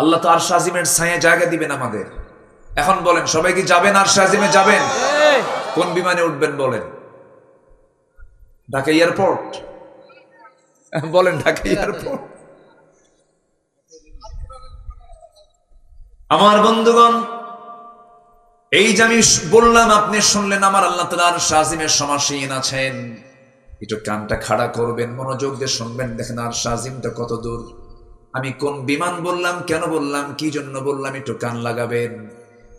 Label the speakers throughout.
Speaker 1: আল্লাহ তো আর সাজিমের ছায়া জায়গা দিবেন আমাদের। এখন বলেন, সবাই কি যাবেন আর সাজিমে যাবেন? কোন বিমানে উঠবেন বলেন? ঢাকা এয়ারপোর্ট? বলেন, ঢাকা এয়ারপোর্ট? আমার বন্ধুগণ, এই যে আমি বললাম, আপনি শুনলেন, আমার আল্লাহ তালার সাজিমের সমাসীন আছেন। একটু কানটা খাড়া করবেন, মনোযোগ দিয়ে শুনবেন। দেখেন আর সাজিমটা কত দূর। আমি কোন বিমান বললাম, কেন বললাম, কি জন্য বললাম, একটু কান লাগাবেন।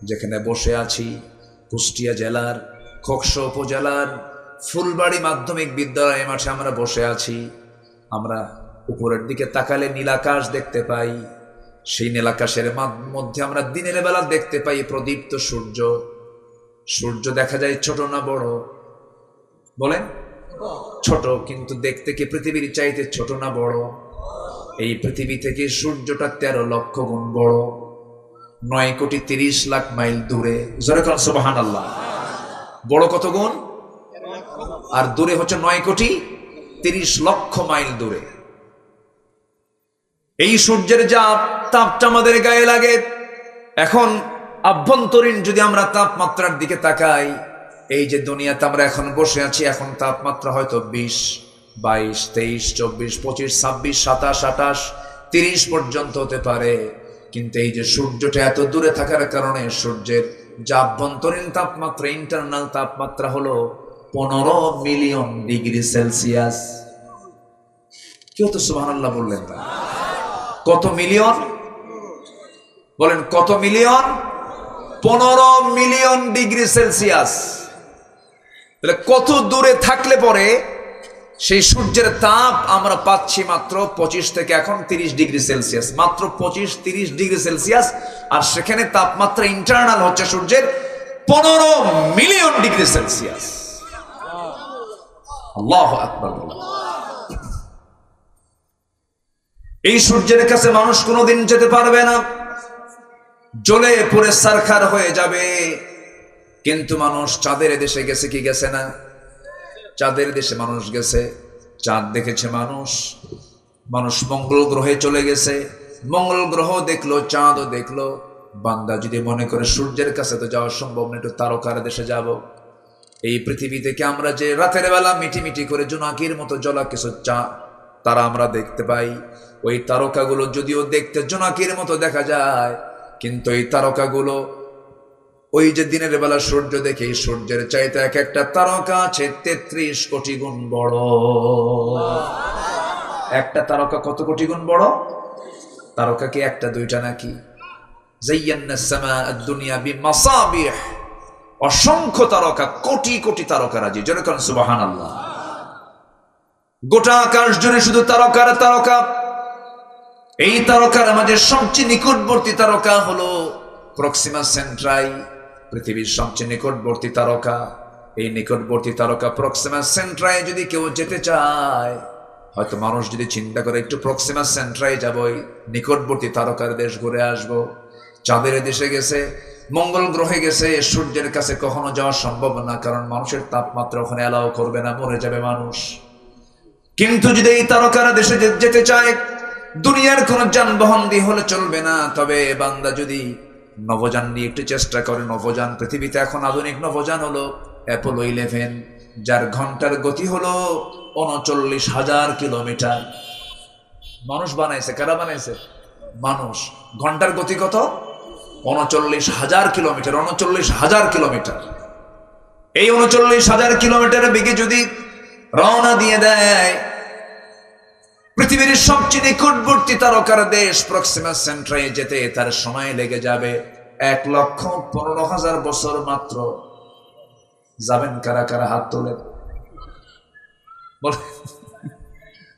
Speaker 1: যেখানে বসে আছি, কুষ্টিয়া জেলার, খোকসা উপজেলার, ফুলবাড়ি মাধ্যমিক বিদ্যালয় মাঠে আমরা বসে আছি। আমরা উপরের দিকে তাকালে নীলাকাশ দেখতে পাই। সেই নীলাকাশের মাধ- মধ্যে আমরা দিনের বেলা দেখতে পাই প্রদীপ্ত সূর্য। সূর্য দেখা যায় ছোট না বড়? বলেন? ছোট, কিন্তু দেখতে কি পৃথিবীর চাইতে ছোট না বড়? এই পৃথিবী থেকে সূর্যটা তেরো লক্ষ গুণ বড়, নয় কোটি তিরিশ লাখ মাইল দূরে। আল্লাহ বড় কত গুণ? আর দূরে হচ্ছে নয় কোটি তিরিশ লক্ষ মাইল দূরে। এই সূর্যের যা তাপটা আমাদের গায়ে লাগে। এখন আভ্যন্তরীণ যদি আমরা তাপমাত্রার দিকে তাকাই, এই যে দুনিয়াতে আমরা এখন বসে আছি, এখন তাপমাত্রা হয়তো বিশ। বাইশ, তেইশ, চব্বিশ, পঁচিশ, ছাব্বিশ, সাতাশ, আঠাশ, তিরিশ পর্যন্ত হতে পারে। কিন্তু এই যে সূর্যটা এত দূরে থাকার কারণে সূর্যের যা আভ্যন্তরীণ তাপমাত্রা ইন্টারনাল তাপমাত্রা হলো পনেরো মিলিয়ন ডিগ্রি সেলসিয়াস। কেউ তো সুবহানাল্লাহ বললেন না কত মিলিয়ন? বলেন, কত মিলিয়ন? পনেরো মিলিয়ন ডিগ্রি সেলসিয়াস। তাহলে কত দূরে থাকলে পরে সেই সূর্যের তাপ আমরা পাচ্ছি মাত্র পঁচিশ থেকে এখন তিরিশ ডিগ্রি সেলসিয়াস, মাত্র পঁচিশ তিরিশ ডিগ্রি সেলসিয়াস, আর সেখানে তাপমাত্রা ইন্টারনাল হচ্ছে সূর্যের পনেরো মিলিয়ন ডিগ্রি সেলসিয়াস। এই সূর্যের কাছে মানুষ কোনোদিন যেতে পারবে না। জ্বলে পুরে সারখার হয়ে যাবে। কিন্তু মানুষ চাঁদের দেশে গেছে কি গেছে না? চাঁদের দেশে মানুষ গেছে, চাঁদ দেখেছে মানুষ মানুষ মঙ্গল গ্রহে চলে গেছে, মঙ্গল গ্রহ দেখল, চাঁদও দেখল, বান্দা যদি মনে করে সূর্যের কাছে তো যাওয়া সম্ভব না, একটু তারকার দেশে যাব। এই পৃথিবী থেকে আমরা যে রাতের বেলা মিটি মিটি করে জোনাকির মতো জলা কিছু চা, তারা আমরা দেখতে পাই। ওই তারকাগুলো যদিও দেখতে জোনাকির মতো দেখা যায়, কিন্তু এই তারকাগুলো ওই যে দিনের বেলা সূর্য দেখে, সূর্যের চাইতে এক একটা তারকা আছে তেত্রিশ কোটি গুণ বড়। একটা তারকা কত কোটি গুণ বড়? তারকা কি একটা, দুইটা নাকি? অসংখ্য তারকা, কোটি কোটি তারকা রাজি। যেরকম সুবাহান আল্লাহ গোটা আকাশ জুড়ে শুধু তারকার তারকা। এই তারকার মাঝে সবচেয়ে নিকটবর্তী তারকা হলো প্রক্সিমা সেন্ট্রাই পৃথিবীর সবচেয়ে নিকটবর্তী তারকা। এই নিকটবর্তী তারকা প্রক্সিমা সেন্ট্রাই যদি কেউ যেতে চায়, হয়তো মানুষ যদি চিন্তা করে একটু প্রক্সিমা সেন্ট্রাই যাবই, নিকটবর্তী তারকার দেশ ঘুরে আসব। চাঁদের দেশে গেছে, মঙ্গল গ্রহে গেছে, সূর্যের কাছে কখনো যাওয়া সম্ভব না, কারণ মানুষের তাপমাত্রা ওখানে অ্যালাউ করবে না, মরে যাবে মানুষ। কিন্তু যদি এই তারকারা দেশে যেতে চায়, দুনিয়ার কোন যানবাহন দিয়ে হলে চলবে না। তবে বান্দা যদি নবযান নিয়ে একটু চেষ্টা করে, নবযান পৃথিবীতে এখন আধুনিক নবযান হলো অ্যাপোলো ইলেভেন যার ঘণ্টার গতি হলো উনচল্লিশ হাজার কিলোমিটার। মানুষ বানাইছে, কারা বানাইছে? মানুষ। ঘণ্টার গতি কত? উনচল্লিশ হাজার কিলোমিটার, উনচল্লিশ হাজার কিলোমিটার। এই উনচল্লিশ হাজার কিলোমিটারের বেগে যদি রওনা দিয়ে দেয় পৃথিবীর সবচেয়ে নিকটবর্তী তারকার দেশ প্রক্সিমা সেন্ট্রাই যেতে তার সময় লেগে যাবে এক লক্ষ পনেরো হাজার বছর মাত্র। যাবেন কারা কারা হাত তোলেন?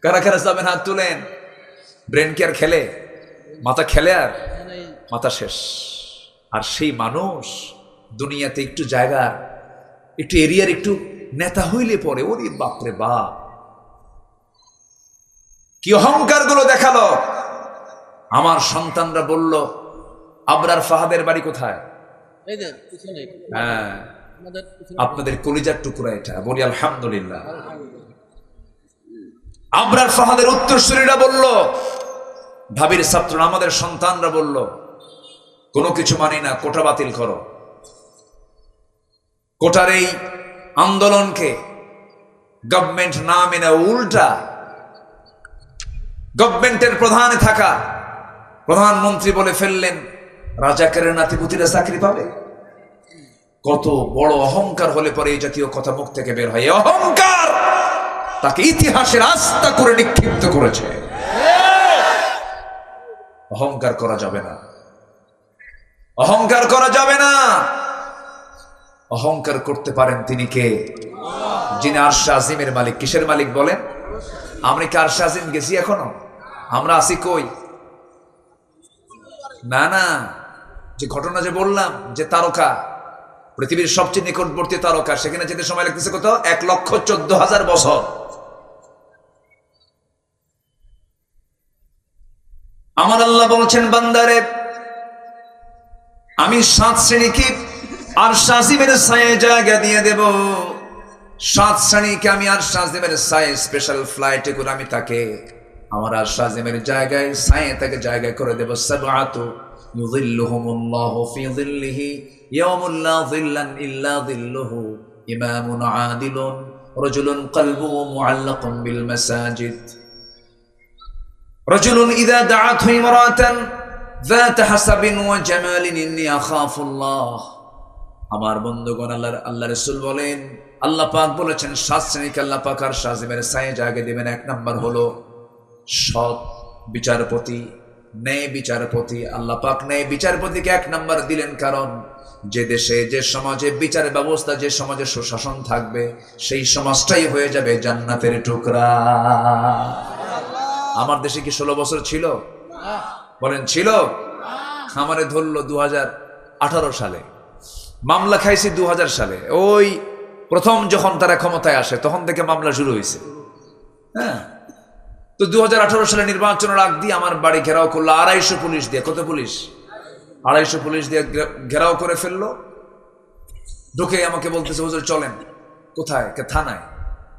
Speaker 1: কারা কারা যাবেন হাত তোলেন? ব্রেন কি আর খেলে? মাথা খেলে আর? মাথা শেষ। আর সেই মানুষ দুনিয়াতে একটু জায়গার একটু এরিয়ার একটু নেতা হইলে পরে, ওরে বাপরে বাপ। কি অহংকারগুলো দেখাল? আমার সন্তানরা বলল আবরার ফাহাদের বাড়ি কোথায়? হ্যাঁ। আপনাদের কলিজার টুকরা এটা। বলি আলহামদুলিল্লাহ। আবরার ফাহাদের উত্তরসূরিরা বলল ভাবির ছাত্ররা আমাদের সন্তানরা বলল কোনো কিছু মানি না কোটা বাতিল করো। কোটার এই আন্দোলনকে গভর্নমেন্ট না মেনে উল্টা গভর্নমেন্টের প্রধানে থাকা প্রধানমন্ত্রী বলে ফেললেন রাজাকারের নাতিপুতিরা চাকরি পাবে? কত বড় অহংকার হলে পরে এই জাতীয় কথা মুখ থেকে বের হয়। অহংকার তাকে ইতিহাসের আস্থা করে নিক্ষিপ্ত করেছে। অহংকার করা যাবে না। অহংকার করা যাবে না। অহংকার করতে পারেন তিনি কে? যিনি আরশা আজিমের মালিক। কিসের মালিক বলেন? আমরা কি আরশা গেছি এখনও। আমরা আছি কই? না না, যে ঘটনা যে বললাম, যে তারকা, পৃথিবীর সবচেয়ে নিকটবর্তী তারকা, সেখানে যেতে সময় লাগতেছে কত? এক লক্ষ চোদ্দ হাজার বছর। আমার আল্লাহ বলছেন, বান্দারে, আমি সাত শ্রেণীকে আর সাজিমের সায়ে জায়গা দিয়ে দেব। সাত শ্রেণীকে আমি আর সাজিমের সায়ে স্পেশাল ফ্লাইটে করে আমি তাকে আমার আর সাজিমের জায়গায় সায়ে তাকে জায়গায় করে দেব সাবাতু ইউযিল্লুহুমুল্লাহু ফি যিল্লিহি ইয়াউমুল লা যিল্লান ইল্লা যিল্লুহু ইমামুন আদিলুন রাজুলুন কলবুহু মুআল্লাকুন বিল মাসাজিদ رجل إذا دعته امرأة ذات حسب وجمال إني أخاف الله আমার বন্ধুগণ আল্লাহ আল্লাহ রসুল বলেন আল্লাহ পাক বলেছেন, সাত শ্রেণীকে আল্লাহ পাক আর সাজিমের সায়ে জায়গা দেবেন। এক নাম্বার হলো সৎ বিচারপতি, ন্যায় বিচারপতি। আল্লাহ পাক ন্যায় বিচারপতিকে এক নম্বর দিলেন কারণ যে দেশে, যে সমাজে বিচার ব্যবস্থা, যে সমাজে সুশাসন থাকবে, সেই সমাজটাই হয়ে যাবে জান্নাতের টুকরা। আমার দেশে কি ষোলো বছর ছিল? বলেন, ছিল। আমারে ধরলো দু হাজার আঠারো সালে। মামলা খাইছি দু হাজার সালে। ওই প্রথম যখন তারা ক্ষমতায় আসে, তখন থেকে মামলা শুরু হয়েছে হ্যাঁ? তো দু হাজার আঠারো সালে নির্বাচনের আগ দিয়ে আমার বাড়ি ঘেরাও করল আড়াইশো পুলিশ দিয়ে। কত পুলিশ? আড়াইশো পুলিশ দিয়ে ঘেরাও করে ফেলল। ঢুকে আমাকে বলতেছে, হুজুর, চলেন। কোথায়? কে থানায়।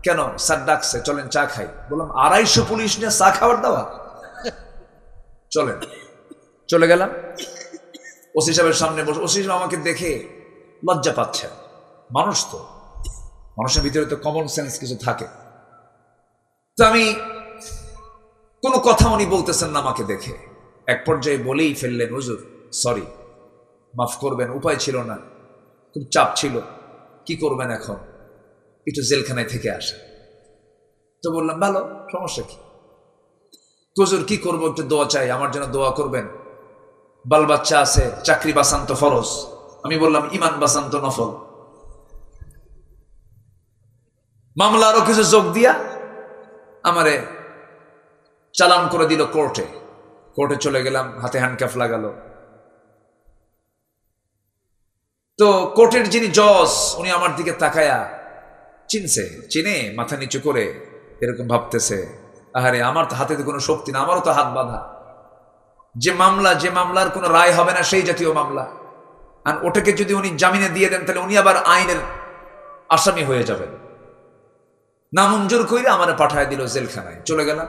Speaker 1: কেন? স্যার ডাকছে, চলেন চা খাই। বললাম, আড়াইশো পুলিশ নিয়ে চা খাবার দাওয়া? চলেন। চলে গেলাম। ওসি সাহেবের সামনে বসে ওসি সাহেব আমাকে দেখে লজ্জা পাচ্ছেন মানুষ তো। মানুষের ভিতরে তো কমন সেন্স কিছু থাকে। তো আমি কোনো কথা উনি বলতেছেন না আমাকে দেখে। এক পর্যায়ে বলেই ফেললেন, হুজুর সরি মাফ করবেন, উপায় ছিল না, খুব চাপ ছিল, কি করবেন এখন? একটু জেলখানায় থেকে আসা তো বললাম, ভালো, সমস্যা কি? তো কি করব? একটু দোয়া চাই, আমার জন্য দোয়া করবেন। বাল বাচ্চা আছে, চাকরি বাসান্ত ফরজ। আমি বললাম, ইমান বাসান্ত নফল। মামলা কিছু যোগ দিয়া আমারে চালান করে দিল কোর্টে। কোর্টে চলে গেলাম, হাতে হ্যান্ডকাফ লাগালো। তো কোর্টের যিনি জজ, উনি আমার দিকে তাকায়া চিনছে, চিনে মাথা নিচু করে এরকম ভাবতেছে, আহারে, আমার তো হাতে তো কোনো শক্তি না, আমারও তো হাত বাঁধা। যে মামলা, যে মামলার কোনো রায় হবে না, সেই জাতীয় মামলা। আর ওটাকে যদি উনি জামিনে দিয়ে দেন, তাহলে উনি আবার আইনের আসামি হয়ে যাবেন। নামঞ্জুর কইরা আমার পাঠায় দিল জেলখানায়। চলে গেলাম।